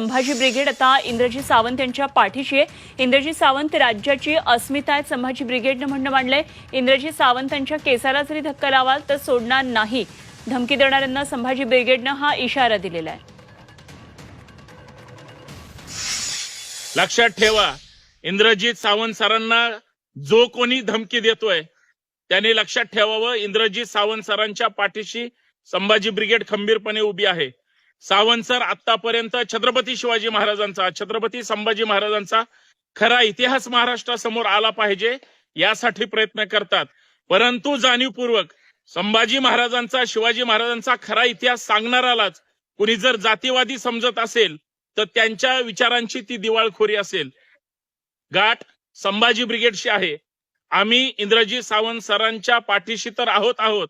Sambhaji brigade आता इंद्रजी सावंत यांच्या पाठीशी आहे. इंद्रजी सावंत राज्याची अस्मिता आहेत. संभाजी ब्रिगेडनं म्हणणं मांडलंय इंद्रजी सावंतांच्या केसाला जरी धक्का लावाल तर सोडणार नाही. धमकी देणाऱ्यांना संभाजी ब्रिगेडनं हा इशारा दिलेला आहे. लक्षात ठेवा इंद्रजीत सावंत सरांना जो कोणी धमकी देतोय त्याने लक्षात ठेवावं इंद्रजीत सावंत सरांच्या पाठीशी संभाजी ब्रिगेड खंबीरपणे उभी आहे. सावंत सर आतापर्यंत छत्रपती शिवाजी महाराजांचा छत्रपती संभाजी महाराजांचा खरा इतिहास महाराष्ट्रासमोर आला पाहिजे यासाठी प्रयत्न करतात. परंतु जाणीवपूर्वक संभाजी महाराजांचा शिवाजी महाराजांचा खरा इतिहास सांगणारालाच कुणी जर जातीवादी समजत असेल तर त्यांच्या विचारांची ती दिवाळखोरी असेल. गाठ संभाजी ब्रिगेडशी आहे. आम्ही इंद्रजी सावंत सरांच्या पाठीशी तर आहोत आहोत.